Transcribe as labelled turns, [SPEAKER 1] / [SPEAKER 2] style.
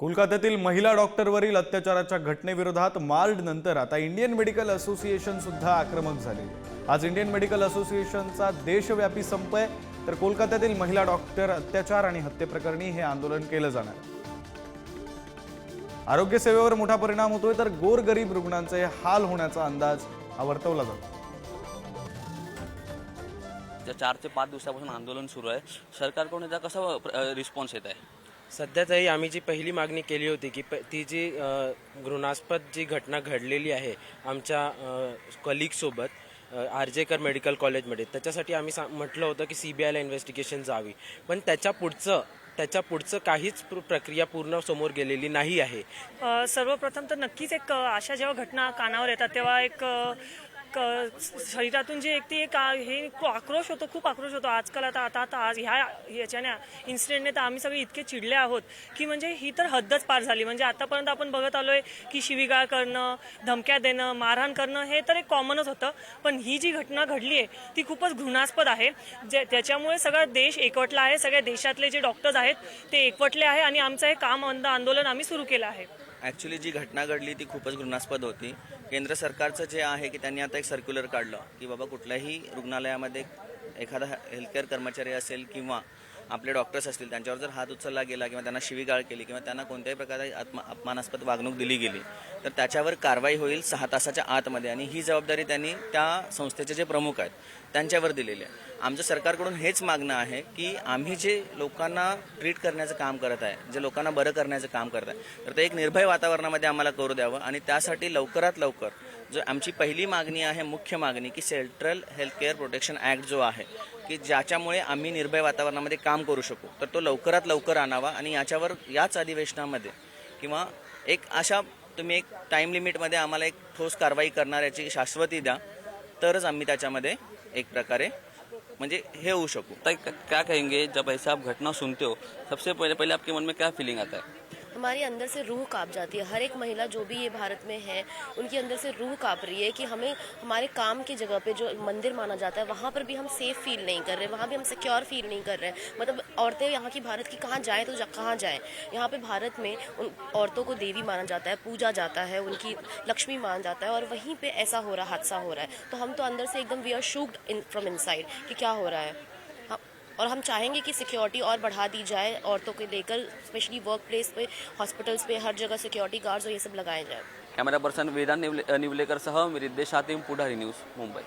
[SPEAKER 1] कोलकात्यातील महिला डॉक्टरवरील अत्याचाराच्या घटनेविरोधात मार्ड नंतर आता इंडियन मेडिकल असोसिएशन सुद्धा आक्रमक झाले. आज इंडियन मेडिकल असोसिएशनचा देशव्यापी संप आहे तर कोलकात्यातील महिला डॉक्टर अत्याचार आणि हत्येप्रकरणी हे आंदोलन केलं जाणार. आरोग्य सेवेवर मोठा परिणाम होतोय तर गोरगरीब रुग्णांचे हाल होण्याचा अंदाज हा वर्तवला जातो.
[SPEAKER 2] त्या चार ते पाच दिवसापासून आंदोलन सुरू आहे सरकारकडून याचा कसा रिस्पॉन्स येत आहे?
[SPEAKER 3] सध्या तरी आम्ही जी पहिली मागणी केली होती की प- ती जी घृणास्पद जी घटना घडलेली आहे आमच्या कलिगसोबत आरजेकर मेडिकल कॉलेजमध्ये त्याच्यासाठी आम्ही सा म्हटलं होतं की सी बी आयला इन्व्हेस्टिगेशन जावी. पण त्याच्या पुढचं त्याच्या पुढचं काहीच प्र- प्रक्रिया पूर्ण समोर गेलेली नाही आहे.
[SPEAKER 4] सर्वप्रथम तर नक्कीच एक अशा जेव्हा घटना कानावर येतात तेव्हा एक शरीरातून जे एक ते एक हे खूप आक्रोश होतो खूप आक्रोश होतो. आजकाल आता आता आता आज ह्या याच्याने इन्सिडेंटने तर आम्ही सगळे इतके चिडले आहोत की म्हणजे ही तर हद्दच पार झाली. म्हणजे आतापर्यंत आपण बघत आलोय की शिवीगाळ करणं धमक्या देणं मारहाण करणं हे तर एक कॉमनच होतं. पण ही जी घटना घडली आहे ती खूपच घृणास्पद आहे. जे त्याच्यामुळे सगळा देश एकवटला आहे. सगळ्या देशातले जे डॉक्टर्स आहेत ते एकवटले आहे आणि आमचं हे काम अंध आंदोलन आम्ही सुरू केलं आहे.
[SPEAKER 5] ॲक्च्युली जी घटना घडली ती खूपच घृणास्पद होती. केंद्र सरकारचं जे आहे की त्यांनी आता एक सर्क्युलर काढलं की बाबा कुठल्याही रुग्णालयामध्ये एखादा हेल्थकेअर कर्मचारी असेल किंवा आपले डॉक्टर्स असतील त्यांच्यावर जर हात उचलला गेला किंवा त्यांना शिवीगाळ केली किंवा त्यांना कोणत्याही प्रकारे आत्मा अपमानास्पद वागणूक दिली गेली तर त्याच्यावर कारवाई होईल सहा तासाच्या आतमध्ये. आणि ही जबाबदारी त्यांनी त्या संस्थेचे जे प्रमुख आहेत त्यांच्यावर दिलेली आहे. आमचं सरकारकडून हेच मागणं आहे की आम्ही जे लोकांना ट्रीट करण्याचं काम करत आहे जे लोकांना बरं करण्याचं काम करत आहे तर ते एक निर्भय वातावरणामध्ये आम्हाला करू द्यावं. आणि त्यासाठी लवकरात लवकर जो आमची पहिली मागणी आहे मुख्य मागणी की central health care protection act जो आहे की ज्याच्यामुळे आम्ही निर्भय वातावरणामध्ये काम काम करू शकू. तर तो लवकरात लवकर आणावा आणि याच्यावर याच अधिवेशनामध्ये किंवा एक अशा तुम्ही एक टाईम लिमिटमध्ये आम्हाला एक ठोस कारवाई करणाऱ्याची शाश्वती द्या तरच आम्ही त्याच्यामध्ये एक प्रकारे म्हणजे हे होऊ शकू.
[SPEAKER 2] ताई, क्या कहेंगे? जब ऐसा आप घटना सुनते हो सबसे पहले पहले आपके मन में क्या फीलिंग आता है?
[SPEAKER 6] हमारी अंदर से रूह काँप जाती है। हर एक महिला जो भी ये भारत में है उनकी अंदर से रूह काँप रही है कि हमें हमारे काम की जगह पे जो मंदिर माना जाता है वहाँ पर भी हम सेफ़ फील नहीं कर रहे वहाँ भी हम सिक्योर फील नहीं कर रहे। मतलब औरतें यहाँ की भारत की कहाँ जाएँ तो जा- कहाँ जाएँ? यहाँ पर भारत में उन औरतों को देवी माना जाता है पूजा जाता है उनकी लक्ष्मी माना जाता है और वहीं पे ऐसा हो रहा हादसा हो रहा है। तो हम तो अंदर से एकदम we are shooked in from inside कि क्या हो रहा हाँ, और हम चाहेंगे कि सिक्योरिटी और बढ़ा दी जाए, औरतों को लेकर स्पेशली वर्क प्लेस पे हॉस्पिटल्स पे, हर जगह सिक्योरिटी गार्ड्स और ये सब लगाए जाए।
[SPEAKER 2] कैमरा पर्सन वेदा निवले, निवलेकर सह मी आते हातीम पुढारी न्यूज़, मुंबई।